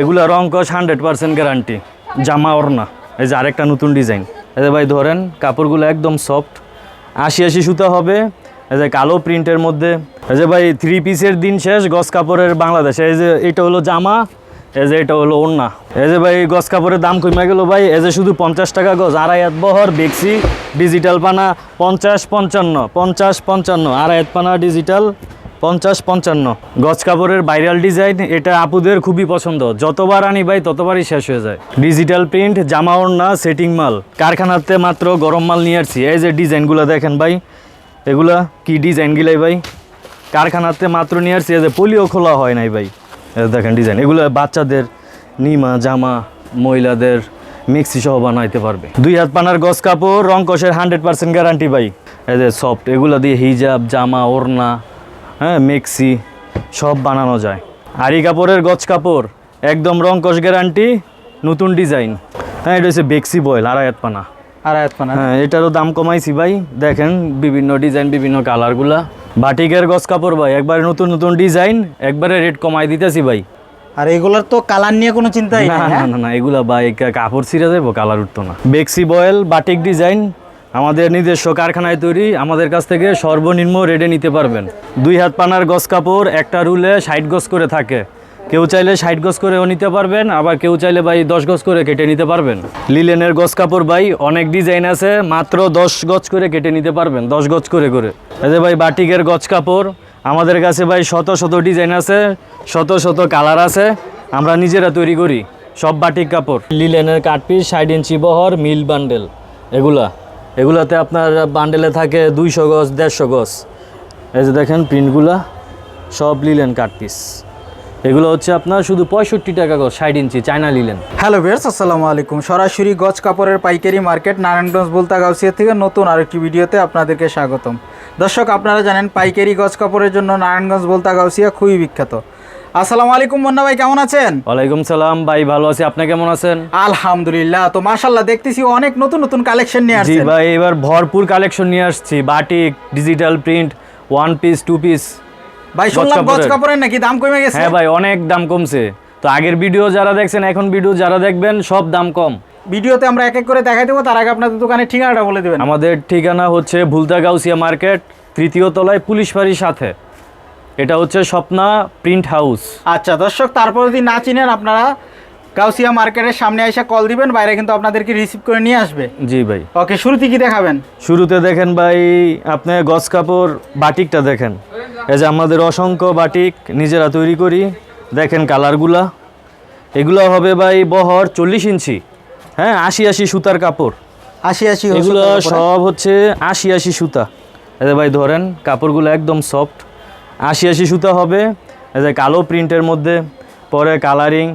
এগুলা রং কস হান্ড্রেড পার্সেন্ট গ্যারান্টি জামা ওড়না। এই যে আরেকটা নতুন ডিজাইন এই ভাই ধরেন, কাপড়গুলো একদম সফট আশি আশি সুতা হবে। এই যে কালো প্রিন্টের মধ্যে। এই যে ভাই থ্রি পিসের দিন শেষ, গস কাপড়ের বাংলাদেশে। এই যে এটা হলো জামা, এই যে এটা হলো ওড়না। এই যে ভাই গস কাপড়ের দাম কমে গেল ভাই, এই যে শুধু পঞ্চাশ টাকা গজ, আড়াই হাত বহর, বেক্সি ডিজিটাল পানা, পঞ্চাশ পঞ্চান্ন পঞ্চাশ পঞ্চান্ন, আড়াই হাত পানা ডিজিটাল পঞ্চাশ পঞ্চান্ন। গজ কাপড়ের ভাইরাল ডিজাইন, এটা আপুদের খুবই পছন্দ। যতবার আনি ভাই, ততবারই শেষ হয়ে যায়। ডিজিটাল প্রিন্ট জামা ওড়না সেটিং মাল। কারখানাতে মাত্র গরম মাল নিয়ে আসছি। এই যে ডিজাইনগুলো দেখেন ভাই, এগুলা কি ডিজাইন গিলাই ভাই? কারখানাতে মাত্র নিয়ে আসছি, এই যে পলিও খোলা হয় নাই ভাই। দেখেন ডিজাইন, এগুলো বাচ্চাদের নিমা, জামা, মহিলাদের মিক্সি সহ বানাইতে পারবে। দুই হাত পানার গজ কাপড়, রং কষের হান্ড্রেড পার্সেন্ট গ্যারান্টি ভাই। এই যে সফট এগুলো দিয়ে হিজাব, জামা, ওড়না হ্যাঁ মিক্সি সব বানানো যায়। আরি কাপড়ের গজ কাপড় একদম রং কষ গ্যারান্টি নতুন ডিজাইন। হ্যাঁ এটা হচ্ছে বেক্সি বয়েল আড়াই হাত পানা। আড়াই হাত পানা? হ্যাঁ এটারও দাম কমাইছি ভাই। দেখেন বিভিন্ন ডিজাইন বিভিন্ন কালারগুলা। বাটিকের গজ কাপড় ভাই একবারে নতুন নতুন ডিজাইন একবারে রেট কমাই দিতেছি ভাই। আর এগুলার তো কালার নিয়ে কোনো চিন্তাই না হ্যাঁ? না না এগুলা ভাই কাপড় ছিঁড়ে দেবো কালার উঠতো না। বেক্সি বয়েল বাটিক ডিজাইন আমাদের নিজস্ব কারখানায় তৈরি, আমাদের কাছ থেকে সর্বনিম্ন রেটে নিতে পারবেন। দুই হাত পানার গজ কাপড়, একটা রুলে ষাট গজ করে থাকে। কেউ চাইলে ষাট গজ করেও নিতে পারবেন, আবার কেউ চাইলে ভাই দশ গজ করে কেটে নিতে পারবেন। লিলেনের গজ কাপড় ভাই, অনেক ডিজাইন আছে, মাত্র দশ গজ করে কেটে নিতে পারবেন, দশ গজ করে করে। যে ভাই বাটিকের গজ কাপড়, আমাদের কাছে ভাই শত শত ডিজাইন আছে, শত শত কালার আছে, আমরা নিজেরা তৈরি করি, সব বাটিক কাপড়। লিলেনের কাটপিস ষাট ইঞ্চি বহর, মিল বান্ডেল, এগুলা। এগুলাতে আপনার বান্ডেলে থাকে দুইশো গজ, দেড়শো গজ। এই যে দেখেন প্রিন্টগুলা সব লিলেন কাটপিস এগুলো হচ্ছে আপনার শুধু পঁয়ষট্টি টাকা গজ, ষাট inch China linen hello viewers আসসালামু আলাইকুম। সরাসরি গজ কাপড়ের পাইকারি মার্কেট, নারায়ণগঞ্জ বলতা গাউসিয়া থেকে নতুন আরেকটি ভিডিওতে আপনাদেরকে স্বাগতম। দর্শক, আপনারা জানেন পাইকারি গজ কাপড়ের জন্য নারায়ণগঞ্জ বুলতা গাউসিয়া খুবই বিখ্যাত। আসসালামু আলাইকুম মুন্না ভাই কেমন আছেন? ওয়ালাইকুম সালাম ভাই ভালো আছি। আপনি কেমন আছেন? আলহামদুলিল্লাহ তো মাশাল্লাহ দেখতেছি অনেক নতুন নতুন কালেকশন নিয়ে জি ভাই এবার ভরপুর কালেকশন নিয়ে আসছি। Batik digital print one piece two piece ভাই শুনলাম গজ কাপড়ের। কাপড়ের নাকি দাম কমে গেছে? হ্যাঁ ভাই অনেক দাম কমছে। তো আগের ভিডিও যারা দেখছেন এখন ভিডিও যারা দেখবেন সব দাম কম। ভিডিওতে আমরা এক এক করে দেখাই দেবো তার আগে আপনাদের দোকানের ঠিকানাটা বলে দেবেন। আমাদের ঠিকানা হচ্ছে ভুলতা গাউসিয়া মার্কেট তৃতীয় তলায় পুলিশ বাড়ির সাথে। এটা হচ্ছে স্বপ্না প্রিন্ট হাউস। আচ্ছা দর্শক তারপর যদি না চিনেন আপনারা কাউসিয়া মার্কেটের সামনে এসে কল দিবেন বাইরে কিন্তু আপনাদেরকে রিসিভ করে নিয়ে আসবে। জি ভাই। ওকে শুরুতে কি দেখাবেন? শুরুতে দেখেন ভাই আপনি গজ কাপড় বাটিকটা দেখেন। এই যে আমাদের অসংখ্য বাটিক নিজেরা তৈরি করি। দেখেন কালারগুলা। এগুলো হবে ভাই বহর চল্লিশ ইঞ্চি। হ্যাঁ আশি আশি সুতার কাপড়। আশি আশি এগুলো সব হচ্ছে আশি আশি সুতা। এই যে ভাই ধরেন কাপড়গুলো একদম সফট আশি আশি সুতা হবে। যে কালো প্রিন্টের মধ্যে পরে কালারিং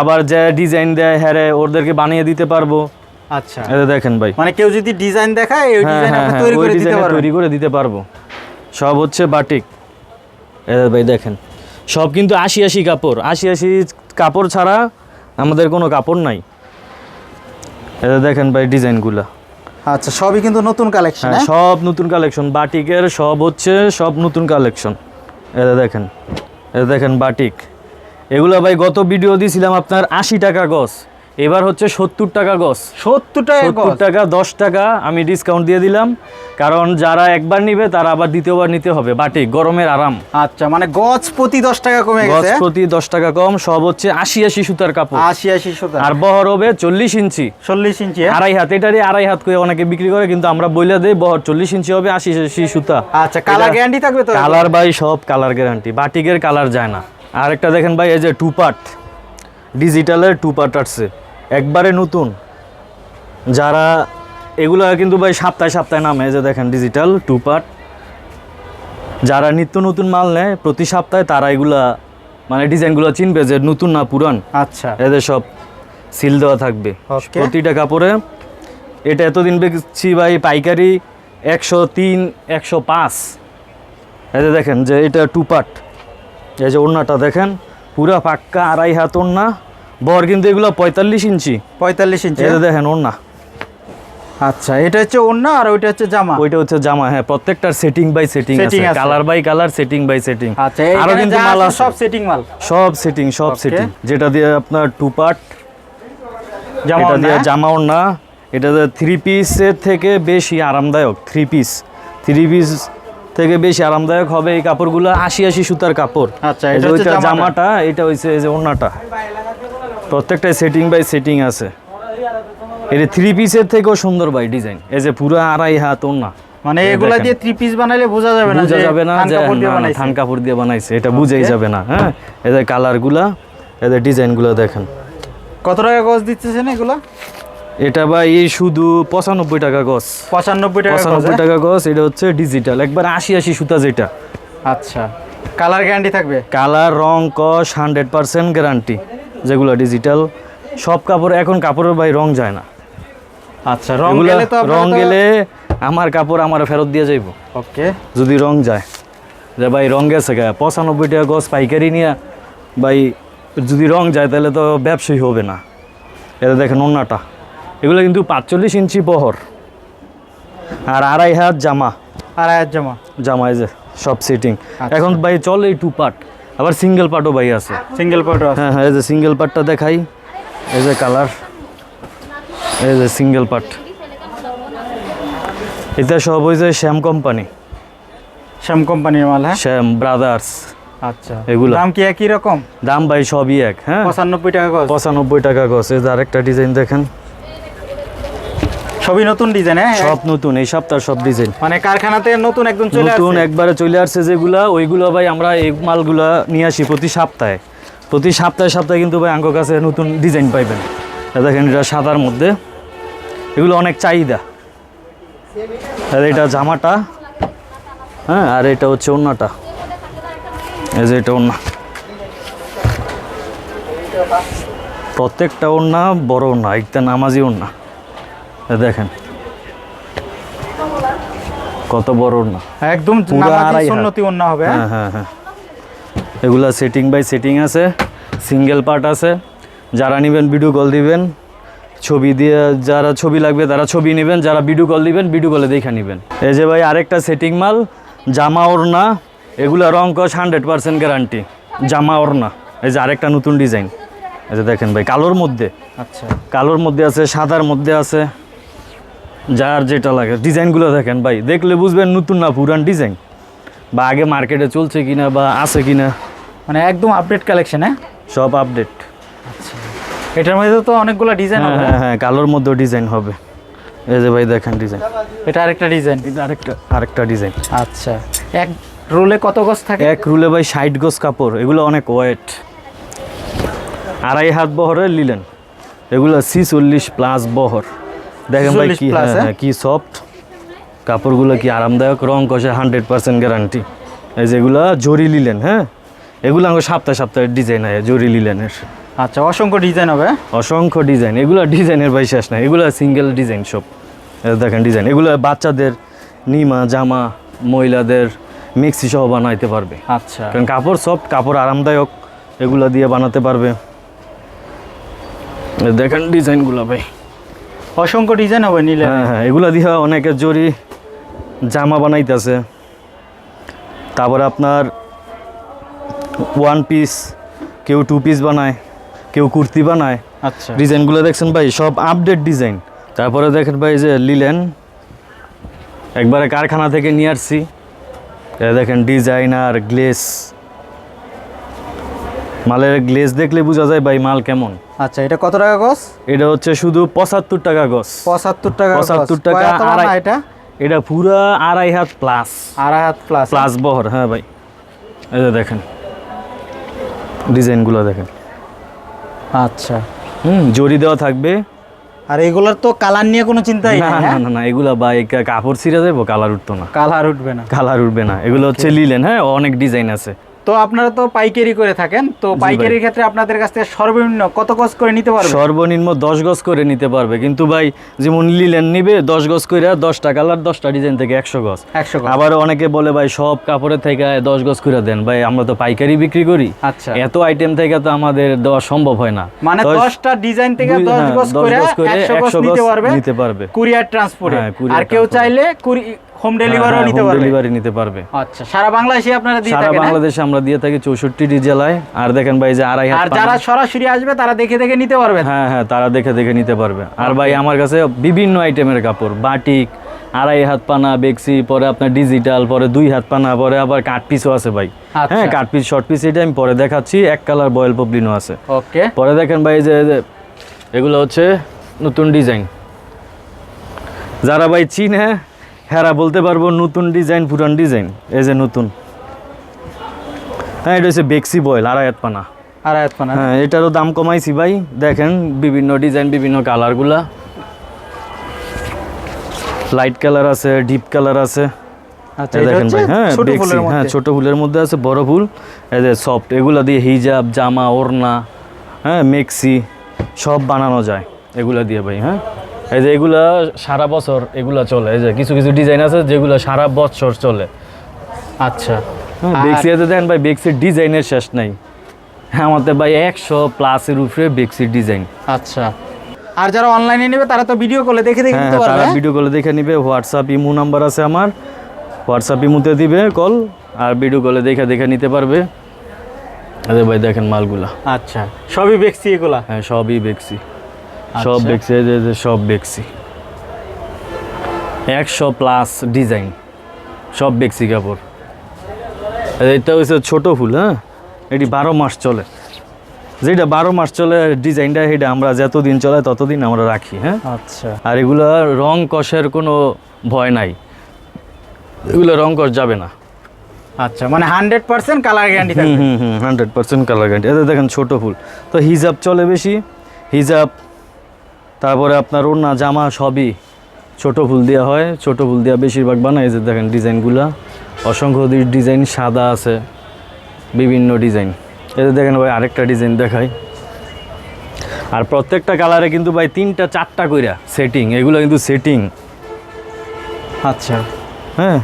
আবার যে ডিজাইন দেয় হ্যাঁ ওদেরকে বানিয়ে দিতে পারব। আচ্ছা। যে দেখেন ভাই। মানে কেউ যদি ডিজাইন দেখায় ওই হ্যাঁ ডিজাইন হ্যাঁ হ্যাঁ, তৈরি করে দিতে ডিজাইনে তৈরি করে দিতে পারব। সব হচ্ছে বাটিক। যে ভাই দেখেন সব কিন্তু আশি আশি কাপড়। আশি আশি কাপড় ছাড়া আমাদের কোনো কাপড় নাই। যে দেখেন ভাই ডিজাইনগুলা। আচ্ছা সবই কিন্তু নতুন কালেকশন সব নতুন কালেকশন। বাটিকের সব হচ্ছে সব নতুন কালেকশন। এটা দেখেন এটা দেখেন বাটিক। এগুলো ভাই গত ভিডিও দিয়েছিলাম আপনার আশি টাকা গজ। এবার হচ্ছে সত্তর টাকা গজ। সত্তর টাকা সত্তর টাকা দশ টাকা আমি ডিসকাউন্ট দিয়ে দিলাম। কারণ যারা একবার নিবে তারা আবার দ্বিতীয়বার নিতে হবে। বাটিক গরমের আরাম। আচ্ছা মানে গজ প্রতি দশ টাকা কমে গজ গেছে? প্রতি দশ টাকা কম সব হচ্ছে আশি আশি সুতার কাপড়। আশি আশি সুতা আর বহর হবে চল্লিশ ইঞ্চি। চল্লিশ ইঞ্চি হ্যাঁ? আড়াই হাত এটারই আড়াই হাত করে অনেকে বিক্রি করে কিন্তু আমরা বইলা দেই বহর চল্লিশ ইঞ্চি হবে আশি আশি সুতা। আচ্ছা কালার গ্যারান্টি থাকবে তো? কালার ভাই সব কালার গ্যারান্টি বাটিকের কালার যায় না। আর একটা দেখেন ভাই এই যে টু পার্ট ডিজিটালের টু পার্ট আসছে। একবারে নতুন। যারা এগুলো কিন্তু ভাই সপ্তাহে সপ্তাহে নামে যে দেখেন ডিজিটাল টু পার্ট যারা নিত্য নতুন মাল নেয় প্রতি সপ্তাহে তারা এগুলা মানে ডিজাইনগুলো চিনবে যে নতুন না পুরান। আচ্ছা। এদের সব সিল দেওয়া থাকবে। প্রতিটা কাপড়ে এটা এতদিন বেচছি ভাই পাইকারি একশো তিন একশো পাঁচ। যে দেখেন যে এটা টু পার্ট এই যে ওড়নাটা দেখেন পুরা পাক্কা আড়াই হাত ওড়না। বর কিন্তু এগুলো পঁয়তাল্লিশ ইঞ্চি। পঁয়তাল্লিশ ইঞ্চি এই যে দেখেন ওড়না। আচ্ছা এটা হচ্ছে ওন্না আর ওইটা হচ্ছে জামা? ওইটা হচ্ছে জামা হ্যাঁ প্রত্যেকটার সেটিং বাই সেটিং আছে। Colour by colour setting by setting আচ্ছা আরও কিন্তু মাল সব সেটিং মাল? সব সেটিং সব সেটিং যেটা দিয়ে আপনার টু পার্ট জামা এটা দিয়ে হ্যাঁ? জামা ওড়না। এটা থ্রি পিসের থেকে বেশি আরামদায়ক থ্রি পিস থ্রি পিস থেকে বেশি আরামদায়ক হবে এই কাপড়গুলো আশি আশি সুতার কাপড়। আচ্ছা, এটা হচ্ছে জামাটা। এটা এই যে ওড়নাটা। প্রত্যেকটাই সেটিং বাই সেটিং আছে। এটা থ্রি পিসের থেকেও সুন্দর ভাই ডিজাইন এই যে পুরো আড়াই হাত না মানে এগুলা দিয়ে থ্রি পিস বানাইলে বোঝা যাবে না বোঝা যাবে না থান যে কাপড় দিয়ে বানাইছে। থান কাপড় দিয়ে বানাইছে। এটা বুঝাই যাবে না হ্যাঁ? এদের কালারগুলা এদের ডিজাইনগুলো দেখেন। কত টাকা গজ দিচ্ছেন এগুলা? এটা ভাই এই শুধু পঁচানব্বই টাকা গছ পঁচানব্বই টাকা পঁচানব্বই হ্যাঁ? টাকা গছ এটা হচ্ছে ডিজিটাল একবার আশি আশি সুতা যেটা। আচ্ছা। কালার গ্যারান্টি থাকবে? কালার রং কস হান্ড্রেড পার্সেন্ট গ্যারান্টি যেগুলো ডিজিটাল সব কাপড় এখন কাপড়ের ভাই রং যায় না। আচ্ছা রং গেলে তো রং গেলে আমার কাপড় আমার ফেরত দিয়ে যাইব। ওকে। যদি রং যায়। যে ভাই রং গেছে গা পঁচানব্বই টাকা গছ পাইকারি নিয়ে ভাই যদি রং যায় তাহলে তো ব্যবসায়ী হবে না। এটা দেখেন অন্যটা এগুলো কিন্তু পাঁচচল্লিশ ইঞ্চি বহর। আর আড়াই হাত জামা। আড়াই আয়াত জামা। জামা যে সব সিটিং আচ্ছা। এখন ভাই চলে এই টু পার্ট আবার সিঙ্গেল পার্টও ভাই আছে। সিঙ্গেল পাউডার হ্যাঁ হ্যাঁ এই যে সিঙ্গেল পার্টটা দেখাই। এই যে কালার এই যে সিঙ্গেল পার্ট এটা সব ওই যে শ্যাম কোম্পানি শ্যাম কোম্পানির মাল হ্যাঁ? শ্যাম ব্রাদার্স আচ্ছা। এগুলো। দাম কি একই রকম? দাম ভাই সবই এক হ্যাঁ? পঁচানব্বই টাকা গজ। পঁচানব্বই টাকা গছ এই যে আরেকটা ডিজাইন দেখেন। সবই নতুন ডিজাইন হ্যাঁ? সব নতুন এই সপ্তাহ সব ডিজাইন মানে কারখানাতে নতুন একদম চলে নতুন একবারে চলে আসছে যেগুলা ওইগুলো ভাই আমরা এই মালগুলা নিয়ে আসি প্রতি সপ্তাহে। প্রতি সপ্তাহে সপ্তাহে কিন্তু ভাই আঙ্ক কাছে নতুন ডিজাইন পাইবেন। দেখেন এটা সাদার মধ্যে। এগুলো অনেক চাহিদা। আর এটা জামাটা। হ্যাঁ আর এটা হচ্ছে ওড়নাটা এই যে এটা ওড়না প্রত্যেকটা ওড়না বড় ওড়না একটা নামাজি এই দেখেন। কত বড় ওড়না। একদম। সুন্নতি অন্য হবে হ্যাঁ? হ্যাঁ হ্যাঁ হ্যাঁ। এগুলা সেটিং বাই সেটিং আছে সিঙ্গেল পার্ট আছে। যারা নেবেন ভিডিও কল দিবেন ছবি দিয়ে যারা ছবি লাগবে তারা ছবি নেবেন যারা ভিডিও কল দিবেন ভিডিও কলে দেখে নেবেন। এই যে ভাই আরেকটা সেটিং মাল জামা ওড়না এগুলা রং কস হান্ড্রেড পার্সেন্ট গ্যারান্টি জামা ওড়না। এই যে আরেকটা নতুন ডিজাইন এই যে দেখেন ভাই কালোর মধ্যে। আচ্ছা। কালোর মধ্যে আছে সাদার মধ্যে আছে। যার যেটা লাগে। ডিজাইনগুলো দেখেন ভাই দেখলে বুঝবেন নতুন না পুরান ডিজাইন। বা আগে মার্কেটে চলছে কিনা বা আছে কিনা। মানে একদম আপডেট কালেকশন হ্যাঁ? সব আপডেট এটার মধ্যে তো অনেকগুলো ডিজাইন হ্যাঁ হবে। হ্যাঁ হ্যাঁ কালোর মধ্যেও ডিজাইন হবে। এই যে ভাই দেখেন ডিজাইন এটা আরেকটা ডিজাইন এটা আরেকটা আরেকটা ডিজাইন আচ্ছা। এক রোলে কত গজ থাকে? এক রুলে ভাই ষাট গোজ কাপড়। এগুলো অনেক ওয়েট আড়াই হাত বহরের লিলেন। এগুলো সি চল্লিশ প্লাস বহর। দেখেন ভাই 40 কি হ্যাঁ, হ্যাঁ? হ্যাঁ, কি সফট কাপড়গুলো কি আরামদায়ক? রং কষে হান্ড্রেড পার্সেন্ট গ্যারান্টি এই যেগুলো জরি লিলেন হ্যাঁ? এগুলো আমার সপ্তাহে সপ্তাহে ডিজাইন হয় জরি লিলেনের আচ্ছা অসংখ্য ডিজাইন হবে? অসংখ্য ডিজাইন এগুলো ডিজাইনের ভাই শেষ নাই। এগুলো সিঙ্গেল ডিজাইন সব দেখেন ডিজাইন এগুলো বাচ্চাদের নিমা জামা মহিলাদের মিক্সি সহ বানাইতে পারবে। আচ্ছা। কারণ কাপড় সফট কাপড় আরামদায়ক এগুলো দিয়ে বানাতে পারবে। দেখেন ডিজাইনগুলো ভাই। অসংখ্য ডিজাইন হবে নিলে হ্যাঁ হ্যাঁ এগুলো দিয়ে অনেকে জরি জামা বানাইতেছে। তারপরে আপনার ওয়ান পিস কেউ টু পিস বানায় কেউ কুর্তি বানায়। আচ্ছা। ডিজাইনগুলো দেখছেন ভাই সব আপডেট ডিজাইন তারপরে দেখেন ভাই যে লিলেন একবারে কারখানা থেকে নিয়ে আসছি। দেখেন ডিজাইনার গ্লেস মালের গ্লেস দেখলে বোঝা যায় ভাই মাল কেমন। আচ্ছা এটা কত টাকা গজ? এটা হচ্ছে শুধু পঁচাত্তর টাকা গছ পঁচাত্তর টাকা। 75 টাকা, আড়াই- এটা এটা পুরা আড়াই হাত প্লাস আড়াই হাত প্লাস প্লাস বহর হ্যাঁ ভাই। এই দেখেন। ডিজাইনগুলো দেখেন। আচ্ছা। হুম জরি দেওয়া থাকবে। আর এগুলোর তো কালার নিয়ে কোনো চিন্তাই না না হ্যাঁ? না না এগুলা বা এই কাপড় ছিঁড়ে যাব কালার উঠতো না। কালার উঠবে না। কালার উঠবে না। এগুলো হচ্ছে লিলেন হ্যাঁ অনেক ডিজাইন আছে। তো আপনারা তো পাইকারি করে থাকেন তো। পাইকারির ক্ষেত্রে আপনাদের কাছ থেকে সর্বনিম্ন কত গজ করে নিতে পারবে? সর্বনিম্ন দশ গজ করে নিতে পারবে। কিন্তু ভাই যেমন লিলেন নিবে দশ গজ করে দশটা কালার দশটা ডিজাইন থেকে একশো গজ। একশো গজ। আবার অনেকে বলে ভাই সব কাপড়ের থেকে দশ গজ করে দেন। ভাই আমরা তো পাইকারি বিক্রি করি। আচ্ছা। এত আইটেম থেকে তো আমাদের দেওয়া সম্ভব হয় না। মানে দশ- দশটা ডিজাইন থেকে দশ হ্যাঁ, গজ করে একশো গজ 100 নিতে পারবে নিতে পারবে। কুরিয়ার ট্রান্সপোর্টে। হ্যাঁ, আর কেউ। চাইলে হোম ডেলিভারিও নিতে পারবে। ডেলিভারি নিতে পারবে। আচ্ছা সারা বাংলাদেশে আপনারা দিয়ে থাকেন হ্যাঁ? বাংলাদেশে আমরা দিয়ে থাকি জেলায়। আর দেখেন ভাই যে আড়াই হাত আর যারা সরাসরি আসবে তারা দেখে দেখে নিতে পারবে। হ্যাঁ হ্যাঁ তারা দেখে দেখে নিতে পারবে। আর ভাই আমার কাছে বিভিন্ন আইটেমের কাপড়। বাটিক আড়াই হাত পানা বেক্সি পরে আপনার ডিজিটাল পরে দুই হাত পানা পরে আবার কাট পিসও আছে ভাই। আচ্ছা। হ্যাঁ কাট পিস শর্ট পিস এটা আমি পরে দেখাচ্ছি। এক কালার বয়েল পপলিনও আছে। ওকে পরে দেখেন ভাই যে যে এগুলো হচ্ছে নতুন ডিজাইন যারা ভাই চিনে হেরা বলতে পারব নতুন ডিজাইন পুরান ডিজাইন। এই যে নতুন। হ্যাঁ এটা হচ্ছে বেক্সি বয়েল আড়াই হাত পানা। আর আয়াত পানা? হ্যাঁ এটারও দাম কমাইছি ভাই। দেখেন বিভিন্ন ডিজাইন বিভিন্ন কালারগুলা। লাইট কালার আছে ডিপ কালার আছে। আচ্ছা দেখেন ভাই হ্যাঁ ছোট ফুলের হ্যাঁ মধ্যে ছোট ফুলের মধ্যে আছে বড় ফুল। এই যে সফট এগুলা দিয়ে হিজাব জামা ওড়না হ্যাঁ মেক্সি সব বানানো যায়। এগুলা দিয়ে ভাই হ্যাঁ। এই যে এগুলা সারা বছর এগুলা চলে এই যে কিছু কিছু ডিজাইন আছে যেগুলো সারা বছর চলে। আচ্ছা। হ্যাঁ আর- বেক্সিতে দেখেন ভাই বেক্সির ডিজাইনের শেষ নাই। হ্যাঁ আমাদের ভাই একশো প্লাসের উপরে বেক্সির ডিজাইন আচ্ছা। আর যারা অনলাইনে নেবে তারা তো ভিডিও কলে দেখে দেখে হ্যাঁ নিতে পারবে তারা হ্যাঁ? ভিডিও কলে দেখে নেবে হোয়াটসঅ্যাপ ইমো নাম্বার আছে আমার। হোয়াটসঅ্যাপ ইমোতে দিবে কল আর ভিডিও কলে দেখে দেখে নিতে পারবে। আরে ভাই দেখেন মালগুলা। আচ্ছা। সবই দেখছি এগুলা? হ্যাঁ সবই বেক্সি সব আচ্ছা। বেক্সি এই যে- সব বেক্সি একশো প্লাস ডিজাইন সব বেক্সি কাপড়। এটা হচ্ছে ছোট ফুল হ্যাঁ? এটি বারো মাস চলে। যেটা বারো মাস চলে ডিজাইনটা সেটা আমরা যতদিন চলে ততদিন আমরা রাখি হ্যাঁ? আচ্ছা। আর এগুলো রং কষের কোনো ভয় নাই। এগুলো রং কষ যাবে না। আচ্ছা মানে hundred percent colour guarantee hmm hmm hmm hundred percent colour guarantee এতে দেখেন ছোট ফুল। তো হিজাব চলে বেশি। হিজাব তারপরে আপনার ওড়না জামা সবই ছোট ফুল দেওয়া হয়। ছোট ফুল দেওয়া বেশিরভাগ বানায় যে দেখেন ডিজাইনগুলা। অসংখ্য ডিজাইন সাদা আছে বিভিন্ন ডিজাইন। এতে দেখেন ভাই আরেকটা ডিজাইন দেখাই। আর প্রত্যেকটা কালারে কিন্তু ভাই তিনটা চারটা কইরা সেটিং এগুলো কিন্তু সেটিং আচ্ছা। হ্যাঁ?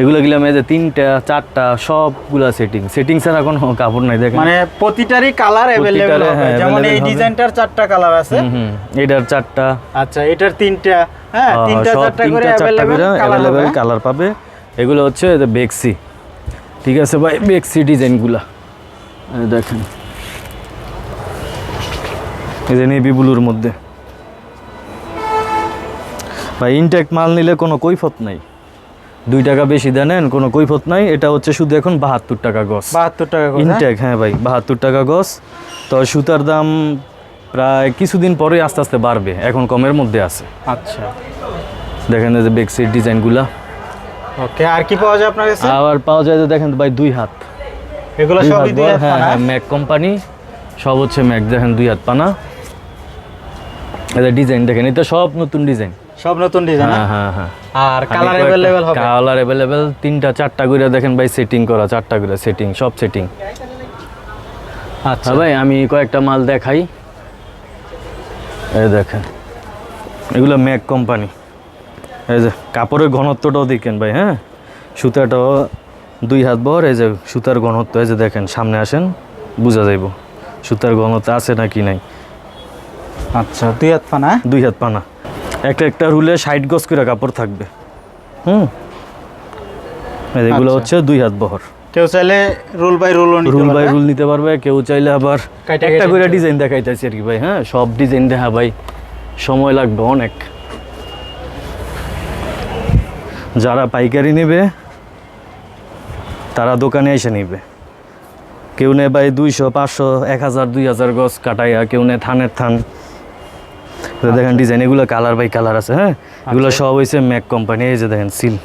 এগুলো গেলাম এই যে তিনটা চারটা সবগুলা সেটিং সেটিং ছাড়া কোনো কাপড় নাই দেখেন। মানে প্রতিটারই কালার প্রতিটারে, হবে। হ্যাঁ, যেমন এই ডিজাইনটার চারটা কালার আছে। এটার চারটা। আচ্ছা এটার তিনটা হ্যাঁ তিনটা চারটা করে চারটা কালার পাবে। এগুলো হচ্ছে যে বেক্সি ঠিক আছে ভাই বেক্সি ডিজাইনগুলা দেখেন। এই যে নেভি ব্লুর মধ্যে। ভাই ইনটেক মাল নিলে কোনো কৈফত নাই। দুই টাকা বেশি দেন কোনো কৈফত নাই। এটা হচ্ছে শুধু এখন বাহাত্তর টাকা গছ বাহাত্তর টাকা করে হ্যাঁ? ইনটেক হ্যাঁ ভাই বাহাত্তর টাকা গছ তো সুতার দাম প্রায় কিছুদিন পরে আস্তে আস্তে বাড়বে এখন কমের মধ্যে আছে। আচ্ছা। দেখেন এই যে বেক্সির ডিজাইনগুলা। ওকে আর কি পাওয়া যায় আপনার কাছে? আবার পাওয়া যায় যে দেখেন ভাই দুই হাত। এগুলো সবই দুই হাত হ্যাঁ হ্যাঁ ম্যাক কোম্পানি সব হচ্ছে ম্যাক দেখেন দুই হাত পানা। এটা ডিজাইন দেখেন এটা সব নতুন ডিজাইন সব নতুন ডিজাইন হ্যাঁ হ্যাঁ হ্যাঁ। আর কালার অ্যাভেলেবেল হবে? কালার অ্যাভেলেবেল তিনটা চারটা করে দেখেন ভাই সেটিং করা চারটা করে সেটিং সব সেটিং আচ্ছা। হ্যাঁ ভাই আমি কয়েকটা মাল দেখাই। এই দেখেন এগুলো ম্যাক কোম্পানি এই যে কাপড়ের ঘনত্বটাও দেখেন ভাই হ্যাঁ? সুতাটাও দুই হাত বহর এই যে সুতার ঘনত্ব এই যে দেখেন সামনে আসেন বোঝা যাইব সুতার ঘনত্ব আছে না কি নাই। আচ্ছা দুই হাত পানা হ্যাঁ? দুই হাত পানা। একটা একটা রুলে ষাট গজ করে কাপড় থাকবে। হুম? এগুলো আচ্ছা। হচ্ছে দুই হাত বহর। কেউ চাইলে রুল বাই নিতে রুল বাই রুল নিতে পারবে কেউ চাইলে আবার একটা করে ডিজাইন দেখাইতেছি আর কি ভাই হ্যাঁ? সব ডিজাইন দেখা ভাই সময় লাগবে অনেক। যারা পাইকারি নেবে তারা দোকানে এসে নেবে। কেউ নেয় ভাই দুইশো পাঁচশো এক হাজার দুই হাজার গজ কাটাইয়া কেউ নেয় থানের থান। দেখেন ডিজাইন এগুলো কালার বাই কালার আছে হ্যাঁ? এগুলো আচ্ছা। সব হয়েছে ম্যাক কোম্পানি এই যে দেখেন সিল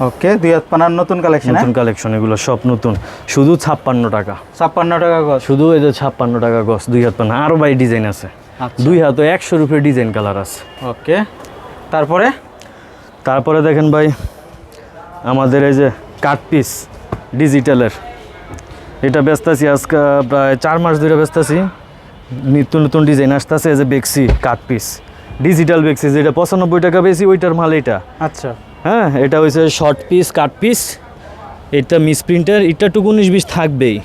ওকে দুই হাত পানার নতুন কালেকশন নতুন কালেকশন এগুলো সব নতুন। শুধু ছাপ্পান্ন টাকা। ছাপ্পান্ন টাকা গছ? শুধু এই যে ছাপ্পান্ন টাকা গছ দুই হাত পানা আরও বাই ডিজাইন আছে। আচ্ছা। দুই হাতে একশো রুপির ডিজাইন কালার আছে। ওকে তারপরে? তারপরে দেখেন ভাই আমাদের এই যে কাট পিস ডিজিটালের এটা ব্যস্তাছি আজকে প্রায় চার মাস ধরে ব্যস্তাছি নিত্য নতুন ডিজাইন আসতেছে যে বেক্সি কাট পিস। ডিজিটাল বেক্সি যেটা পঁচানব্বই টাকা বেশি ওইটার মাল এটা। আচ্ছা। হ্যাঁ এটা হয়েছে শর্ট পিস কাট পিস এটা মিস প্রিন্টের এটা টুকু উনিশ বিশ থাকবেই।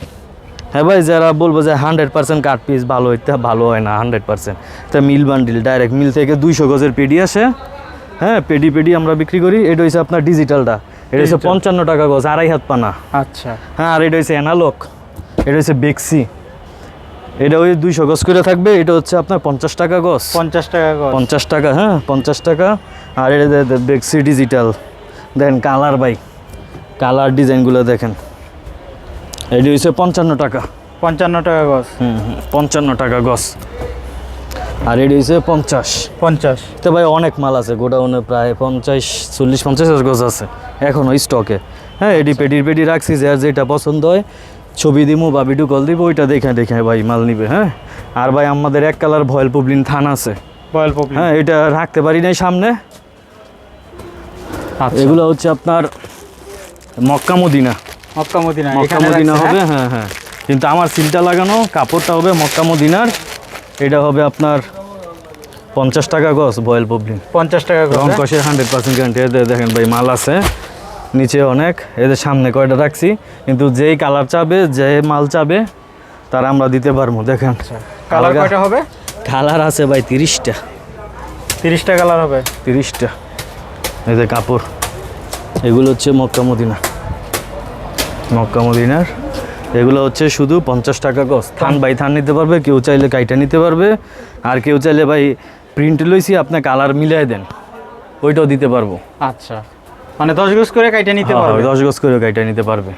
হ্যাঁ ভাই যারা বলব যে হান্ড্রেড পার্সেন্ট কাট পিস ভালো এটা ভালো হয় না হান্ড্রেড পার্সেন্ট তা মিল বান্ডিল ডাইরেক্ট মিল থেকে দুইশো গজের পেডি আসে। হ্যাঁ পেডি পেডি আমরা বিক্রি করি এটা হচ্ছে আপনার ডিজিটালটা এটা হচ্ছে পঞ্চান্ন টাকা গজ আড়াই হাত পানা। আচ্ছা। হ্যাঁ আর এটা হচ্ছে অ্যানালগ এটা হচ্ছে বেক্সি। এটা ওই দুইশো গজ করে থাকবে এটা হচ্ছে আপনার পঞ্চাশ টাকা গজ। পঞ্চাশ টাকা গজ। পঞ্চাশ টাকা হ্যাঁ পঞ্চাশ টাকা। আর এটা দে- দে- বেক্সি ডিজিটাল দেখেন কালার বাই কালার ডিজাইনগুলো দেখেন। এটি হচ্ছে পঞ্চান্ন টাকা। পঞ্চান্ন টাকা গজ। হুম হুম, পঞ্চান্ন টাকা গজ। আর এটি হচ্ছে পঞ্চাশ। পঞ্চাশ। তো ভাই অনেক মাল আছে গোডাউনে প্রায় পঞ্চাশ চল্লিশ পঞ্চাশ গজ আছে এখনও স্টকে হ্যাঁ এডি পেডির পেডি রাখছি যে আর যেটা পছন্দ হয় ছবি দিমু বা ভিডিও কল দিব ওইটা দেখে দেখে ভাই মাল নিবে হ্যাঁ? আর ভাই আমাদের এক কালার ভয়েল পুবলিন থান আছে। হ্যাঁ এটা রাখতে পারি নাই সামনে। আচ্ছা। এগুলো হচ্ছে আপনার Mecca Medina. Mecca Medina Mecca Medina হবে হ্যাঁ? হ্যাঁ হ্যাঁ। কিন্তু আমার সিলটা লাগানো কাপড়টা হবে মক্কা মদিনার। এটা হবে আপনার পঞ্চাশ টাকা গজ বয়েল পবলিন। পঞ্চাশ টাকা রং? কষের হান্ড্রেড পার্সেন্ট গ্যারান্টি দেখেন ভাই মাল আছে। নিচে অনেক এদের সামনে কয়টা রাখছি কিন্তু যেই কালার চাবে যে মাল চাবে তারা আমরা দিতে পারব দেখেন। আচ্ছা কালার কয়টা হবে? কালার আছে ভাই তিরিশটা। তিরিশটা কালার হবে? তিরিশটা। এদের কাপড়। এগুলো হচ্ছে মক্কা মদিনা। মক্কা মদিনার। এগুলো হচ্ছে শুধু পঞ্চাশ টাকা গজ। থান বাই থান নিতে পারবে কেউ চাইলে কাইটা নিতে পারবে আর কেউ চাইলে ভাই প্রিন্ট লইছি আপনি কালার মিলাই দেন। ওইটাও দিতে পারব। আচ্ছা। মানে দশ গজ করে কাইটা নিতে হ্যাঁ, পারবে? দশ গজ করে কাইটা নিতে পারবে।